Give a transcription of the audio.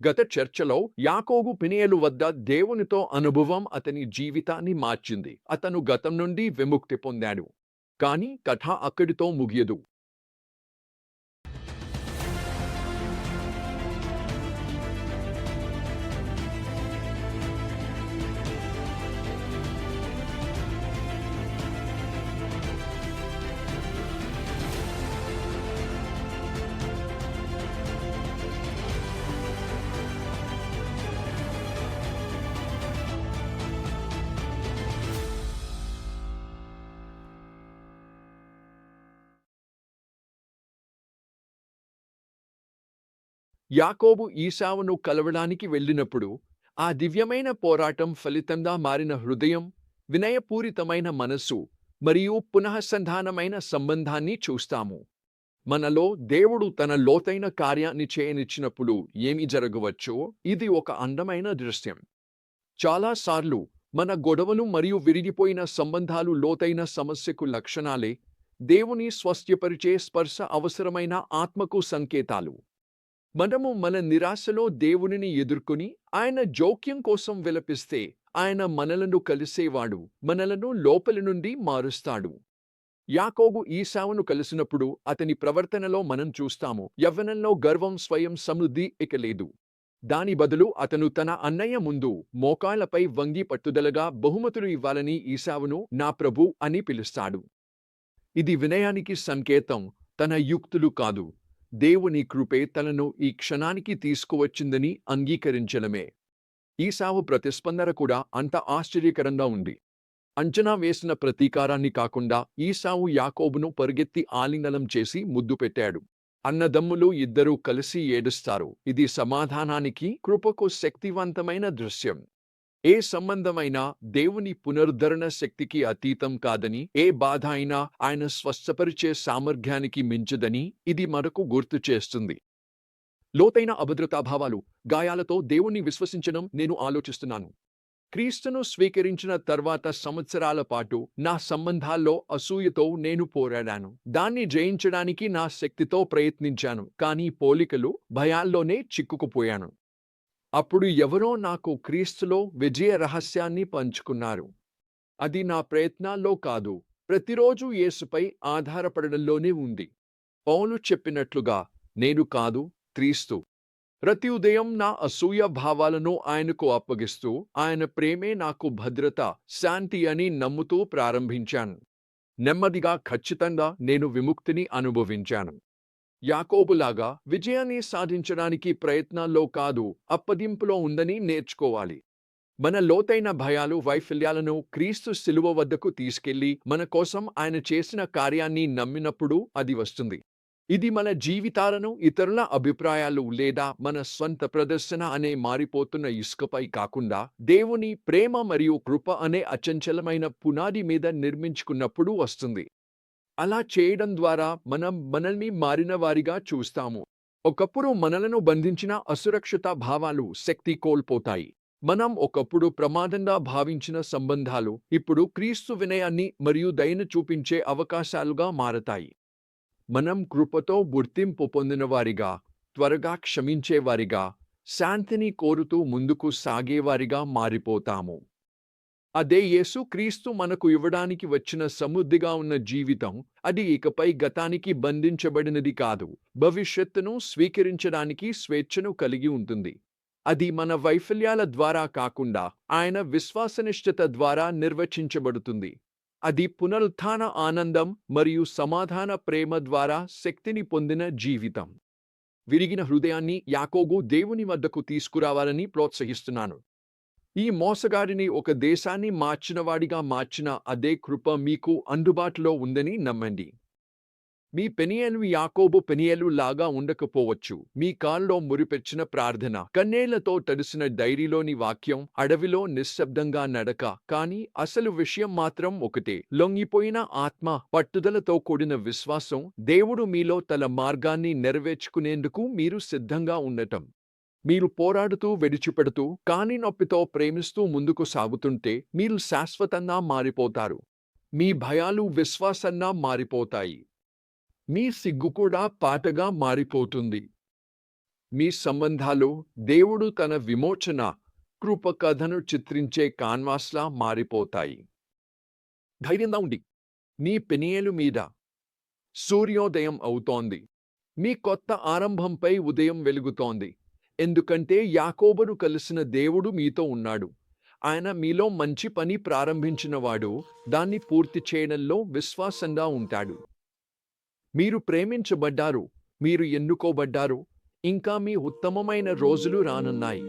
గత చర్చలో యాకోబు పినియలు వద్ద దేవునితో అనుభవం అతని జీవితాన్ని మార్చింది. అతను గతం నుండి విముక్తి పొందాడు. కానీ కథ అక్కడితో ముగియదు. యాకోబు ఈశావును కలవడానికి వెళ్ళినప్పుడు ఆ దివ్యమైన పోరాటం ఫలితంగా మారిన హృదయం వినయపూరితమైన మనస్సు మరియు పునఃసంధానమైన సంబంధాన్ని చూస్తాము. మనలో దేవుడు తన లోతైన కార్యాన్ని చేయనిచ్చినప్పుడు ఏమి జరగవచ్చో ఇది ఒక అందమైన దృశ్యం. చాలాసార్లు మన గొడవలు మరియు విరిగిపోయిన సంబంధాలు లోతైన సమస్యకు లక్షణాలే దేవుని స్వస్థ్యపరిచే స్పర్శ అవసరమైన ఆత్మకు సంకేతాలు. మనము మన నిరాశలో దేవునిని ఎదుర్కొని ఆయన జోక్యం కోసం విలపిస్తే ఆయన మనలను కలిసేవాడు మనలను లోపలి నుండి మారుస్తాడు. యాకోబు ఈశావును కలిసినప్పుడు అతని ప్రవర్తనలో మనం చూస్తాము యవ్వనంలో గర్వం స్వయం సమృద్ధి ఇక లేదు. దాని బదులు అతను తన అన్నయ్య ముందు మోకాళ్ళపై వంగి పట్టుదలగా బహుమతులు ఇవ్వాలని ఈశావును నా ప్రభు అని పిలుస్తాడు. ఇది వినయానికి సంకేతం తన యుక్తులు కాదు. దేవుని కృపే తనను ఈ క్షణానికి తీసుకువచ్చిందని అంగీకరించడమే. ఈసావు ప్రతిస్పందన కూడా అంత ఆశ్చర్యకరంగా ఉంది. అంచనా వేసిన ప్రతీకారాన్ని కాకుండా ఈసావు యాకోబును పరిగెత్తి ఆలింగనం చేసి ముద్దు పెట్టాడు. అన్నదమ్ములు ఇద్దరూ కలిసి ఏడుస్తారు. ఇది సమాధానానికి కృపకు శక్తివంతమైన దృశ్యం. ఏ సంబంధమైనా దేవుని పునరుద్ధరణ శక్తికి అతీతం కాదని ఏ బాధ అయినా ఆయన స్వస్థపరిచే సామర్థ్యానికి మించదని ఇది మనకు గుర్తు చేస్తుంది. లోతైన అభద్రతాభావాలు గాయాలతో దేవుణ్ణి విశ్వసించడం నేను ఆలోచిస్తున్నాను. క్రీస్తును స్వీకరించిన తర్వాత సంవత్సరాల పాటు నా సంబంధాల్లో అసూయతో నేను పోరాడాను. దాన్ని జయించడానికి నా శక్తితో ప్రయత్నించాను కానీ పోలికలు భయాల్లోనే చిక్కుకుపోయాను. అప్పుడు ఎవరో నాకు క్రీస్తులో విజయ రహస్యాన్ని పంచుకున్నారు. అది నా ప్రయత్నాల్లో కాదు ప్రతిరోజు యేసుపై ఆధారపడడంలోనే ఉంది. పౌలు చెప్పినట్లుగా నేను కాదు క్రీస్తు. ప్రతి ఉదయం నా అసూయ భావాలను ఆయనకు అప్పగిస్తూ ఆయన ప్రేమే నాకు భద్రత శాంతి అని నమ్ముతూ ప్రారంభించాను. నెమ్మదిగా ఖచ్చితంగా నేను విముక్తిని అనుభవించాను. యాకోబులాగా విజయాన్ని సాధించడానికి ప్రయత్నాల్లో కాదు అప్పదింపులో ఉందని నేర్చుకోవాలి. మన లోతైన భయాలు వైఫల్యాలను క్రీస్తు శిలువ వద్దకు తీసుకెళ్ళి మన కోసం ఆయన చేసిన కార్యాన్ని నమ్మినప్పుడు అది వస్తుంది. ఇది మన జీవితాలను ఇతరుల అభిప్రాయాలు లేదా మన స్వంత ప్రదర్శన అనే మారిపోతున్న ఇసుకపై కాకుండా దేవుని ప్రేమ మరియు కృప అనే అచంచలమైన పునాది మీద నిర్మించుకున్నప్పుడు వస్తుంది. అలా చేయడం ద్వారా మనం మనల్ని మారిన వారిగా చూస్తాము. ఒకప్పుడు మనలను బంధించిన అసురక్షిత భావాలు శక్తి కోల్పోతాయి. మనం ఒకప్పుడు ప్రమాదంగా భావించిన సంబంధాలు ఇప్పుడు క్రీస్తు వినయాన్ని మరియు దయను చూపించే అవకాశాలుగా మారతాయి. మనం కృపతో గుర్తింపు పొందినవారిగా త్వరగా క్షమించేవారిగా శాంతిని కోరుతూ ముందుకు సాగేవారిగా మారిపోతాము. అదే యేసు క్రీస్తు మనకు ఇవ్వడానికి వచ్చిన సమృద్ధిగా ఉన్న జీవితం అది ఇకపై గతానికి బంధించబడినది కాదు. భవిష్యత్తును స్వీకరించడానికి స్వేచ్ఛను కలిగి ఉంటుంది. అది మన వైఫల్యాల ద్వారా కాకుండా ఆయన విశ్వాసనిష్టత ద్వారా నిర్వచించబడుతుంది. అది పునరుత్థాన ఆనందం మరియు సమాధాన ప్రేమ ద్వారా శక్తిని పొందిన జీవితం. విరిగిన హృదయాన్ని యాకోగు దేవుని వద్దకు తీసుకురావాలని ప్రోత్సహిస్తున్నాను. ఈ మోసగాడిని ఒక దేశాన్ని మార్చినవాడిగా మార్చిన అదే కృప మీకు అందుబాటులో ఉందని నమ్మండి. మీ పెనియలు యాకోబు పెనియలు లాగా ఉండకపోవచ్చు. మీ కాల్లో మురిపెచ్చిన ప్రార్థన కన్నేళ్ళతో తడిసిన డైరీలోని వాక్యం అడవిలో నిశ్శబ్దంగా నడక కాని అసలు విషయం మాత్రం ఒకటే. లొంగిపోయిన ఆత్మ పట్టుదలతో కూడిన విశ్వాసం దేవుడు మీలో తల మార్గాన్ని నెరవేర్చుకునేందుకు మీరు సిద్ధంగా ఉండటం. మీరు పోరాడుతూ విడిచిపెడుతూ కాని నొప్పితో ప్రేమిస్తూ ముందుకు సాగుతుంటే మీరు శాశ్వతంగా మారిపోతారు. మీ భయాలు విశ్వాసంగా మారిపోతాయి. మీ సిగ్గు కూడా పాటగా మారిపోతుంది. మీ సంబంధాలు దేవుడు తన విమోచన కృప కథను చిత్రించే కాన్వాస్లా మారిపోతాయి. ధైర్యంగా ఉండి. నీ పెనియలు మీద సూర్యోదయం అవుతోంది. మీ కొత్త ఆరంభంపై ఉదయం వెలుగుతోంది. ఎందుకంటే యాకోబను కలిసిన దేవుడు మీతో ఉన్నాడు. ఆయన మీలో మంచి పని ప్రారంభించినవాడు దాన్ని పూర్తి చేయడంలో విశ్వాసంగా ఉంటాడు. మీరు ప్రేమించబడ్డారు మీరు ఎన్నుకోబడ్డారు ఇంకా మీ ఉత్తమమైన రోజులు రానున్నాయి.